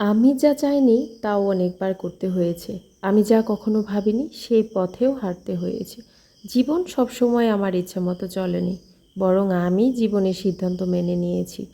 আমি যা চাইনি তাও অনেকবার করতে হয়েছে। আমি যা কখনো ভাবিনি সেই পথেও হাঁটতে হয়েছে। জীবন সবসময় আমার ইচ্ছে মতো চলেনি, বরং আমি জীবনের সিদ্ধান্ত মেনে নিয়েছি।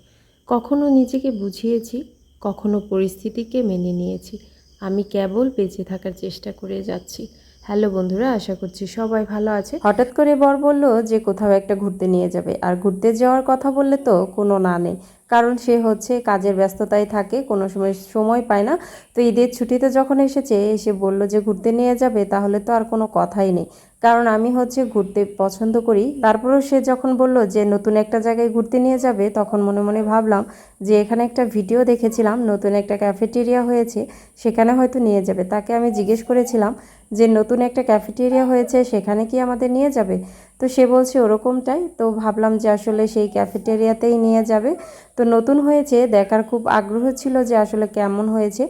কখনো নিজেকে বুঝিয়েছি, কখনো পরিস্থিতিকে মেনে নিয়েছি। আমি কেবল বেঁচে থাকার চেষ্টা করে যাচ্ছি। হ্যালো বন্ধুরা, আশা করছি সবাই ভালো আছে। হঠাৎ করে বর বলল যে কোথাও একটা ঘুরতে নিয়ে যাবে। আর ঘুরতে যাওয়ার কথা বললে তো কোনো না নেই। কারণ সে হচ্ছে কাজের ব্যস্ততায় থাকে, কোনো সময় সময় পায় না। তো ঈদের ছুটিতে যখন এসেছে, এসে বলল যে ঘুরতে নিয়ে যাবে, তাহলে তো আর কোনো কথাই নেই। কারণ আমি হচ্ছে ঘুরতে পছন্দ করি। তারপরেও সে যখন বলল যে নতুন একটা জায়গায় ঘুরতে নিয়ে যাবে, তখন মনে মনে ভাবলাম যে এখানে একটা ভিডিও দেখেছিলাম, নতুন একটা ক্যাফেটেরিয়া হয়েছে, সেখানে হয়তো নিয়ে যাবে। তাকে আমি জিজ্ঞেস করেছিলাম যে, নতুন একটা ক্যাফেটেরিয়া হয়েছে, সেখানে কি আমাদের নিয়ে যাবে? তো সে বলছে ওরকমটাই। তো ভাবলাম যে আসলে সেই ক্যাফেটেরিয়াতেই নিয়ে যাবে। তো নতুন হয়েছে, দেখার খুব আগ্রহ ছিল যে আসলে কেমন হয়েছে।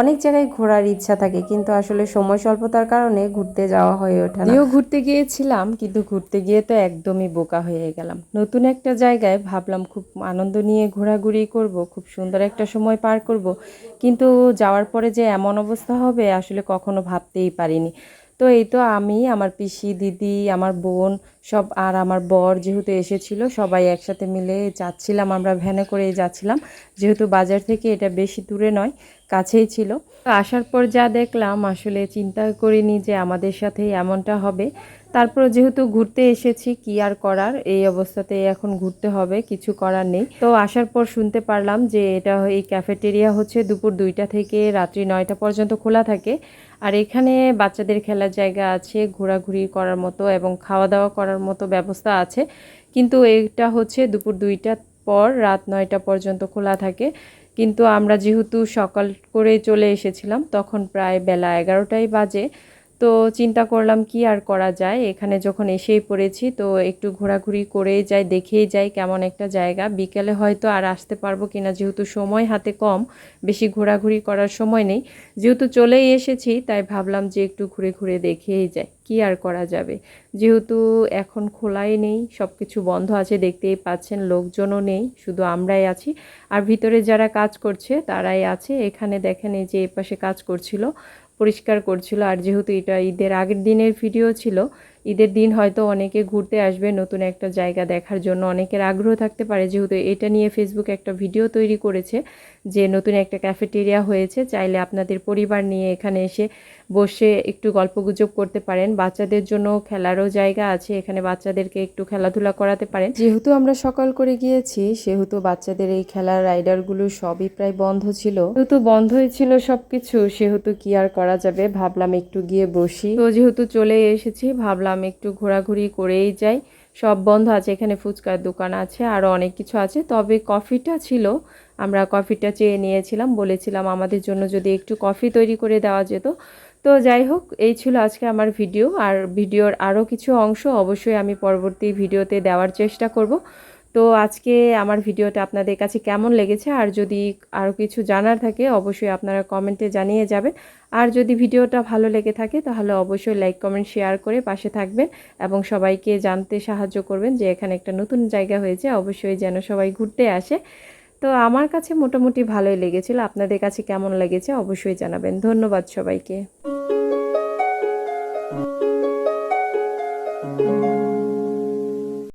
অনেক জায়গায় ঘোরার ইচ্ছা থাকে, কিন্তু আসলে সময় স্বল্পতার কারণে ঘুরতে যাওয়া হয়ে ওঠে না। ঘুরতে গিয়েছিলাম, কিন্তু ঘুরতে গিয়ে তো একদমই বোকা হয়ে গেলাম। নতুন একটা জায়গায় ভাবলাম খুব আনন্দ নিয়ে ঘোরাঘুরি করব, খুব সুন্দর একটা সময় পার করব। কিন্তু যাওয়ার পরে যে এমন অবস্থা হবে, আসলে কখনো ভাবতেই পারিনি। তো এই তো আমি, আমার পিসি, দিদি, আমার বোন, সব আর আমার বর যেহেতু এসেছিল, সবাই একসাথে মিলে যাচ্ছিলাম, আমরা ভ্যানে করেই যাচ্ছিলাম। যেহেতু বাজার থেকে এটা বেশি দূরে নয়, কাছেই ছিল। আসার পর যা দেখলাম, আসলে চিন্তা করিনি যে আমাদের সাথে এমনটা হবে। তারপর যেহেতু ঘুরতে এসেছি, কি আর করার? এই অবস্থাতে এখন ঘুরতে হবে, কিছু করার নেই। তো আসার পর শুনতে পারলাম যে এটা এই ক্যাফেটেরিয়া হচ্ছে দুপুর দুইটা থেকে রাত্রি নয়টা পর্যন্ত খোলা থাকে। আর এখানে বাচ্চাদের খেলার জায়গা আছে, ঘোরাঘুরি করার মতো এবং খাওয়া দাওয়া করার মতো ব্যবস্থা আছে। কিন্তু এটা হচ্ছে দুপুর দুইটার পর, রাত নয়টা পর্যন্ত খোলা থাকে। কিন্তু আমরা যেহেতু সকাল করে চলে এসেছিলাম, তখন প্রায় বেলা এগারোটাই বাজে। তো চিন্তা করলাম কি আর করা যায়। এখানে যখন এসেই পড়েছি তো একটু ঘোরাঘুরি করেই যাই, দেখেই যাই কেমন একটা জায়গা। বিকেলে হয়তো আর আসতে পারব কিনা যেহেতু সময় হাতে কম, বেশি ঘোরাঘুরি করার সময় নেই। যেহেতু চলেই এসেছি তাই ভাবলাম যে একটু ঘুরে ঘুরে দেখেই যাই, কি আর করা যাবে। যেহেতু এখন খোলাই নেই সব কিছু বন্ধ আছে, দেখতেই পাচ্ছেন লোকজনও নেই, শুধু আমরাই আছি। আর ভিতরে যারা কাজ করছে তারাই আছে। এখানে দেখেন এই যে এপাশে কাজ করছিল পরিষ্কার করছিল। আর যেহেতু এটা ঈদের আগের দিনের ভিডিও ছিল ঈদের দিন হয়তো অনেকে ঘুরতে আসবে, নতুন একটা জায়গা দেখার জন্য। অনেকের আগ্রহ থাকতে পারে, যেহেতু এটা নিয়ে ফেসবুক একটা ভিডিও তৈরি করেছে যে নতুন একটা ক্যাফেটেরিয়া হয়েছে। চাইলে আপনাদের পরিবার নিয়ে এখানে এসে বসে একটু গল্পগুজব করতে পারেন। বাচ্চাদের জন্য খেলারও জায়গা আছে, এখানে বাচ্চাদেরকে একটু খেলাধুলা করাতে পারেন। যেহেতু আমরা সকাল করে গিয়েছি, সেহেতু বাচ্চাদের এই খেলার রাইডারগুলো সবই প্রায় বন্ধ ছিল। যেহেতু বন্ধই ছিল সব কিছু সেহেতু কি আর করা যাবে? ভাবলাম একটু গিয়ে বসি। তো যেহেতু চলে এসেছি ভাবলাম একটু ঘোরাঘুরি করেই যাই। সব বন্ধ আছে, এখানে ফুচকার দোকান আছে আরও অনেক কিছু আছে। তবে কফিটা ছিল, আমরা কফিটা চেয়ে নিয়েছিলাম, বলেছিলাম আমাদের জন্য যদি একটু কফি তৈরি করে দেওয়া যেত। তো যাই হোক, এই ছিল আজকে আমার ভিডিও। আর ভিডিওর আরও কিছু অংশ অবশ্যই আমি পরবর্তী ভিডিওতে দেওয়ার চেষ্টা করব। তো আজকে আমার ভিডিওটা আপনাদের কাছে কেমন লেগেছে? আর যদি আরও কিছু জানার থাকে, অবশ্যই আপনারা কমেন্টে জানিয়ে যাবেন। আর যদি ভিডিওটা ভালো লেগে থাকে, তাহলে অবশ্যই লাইক, কমেন্ট, শেয়ার করে পাশে থাকবেন এবং সবাইকে জানতে সাহায্য করবেন যে এখানে একটা নতুন জায়গা হয়েছে, অবশ্যই যেন সবাই ঘুরতে আসে। তো আমার কাছে মোটামুটি ভালোই লেগেছিল। আপনাদের কাছে কেমন লেগেছে, অবশ্যই জানাবেন। ধন্যবাদ সবাইকে।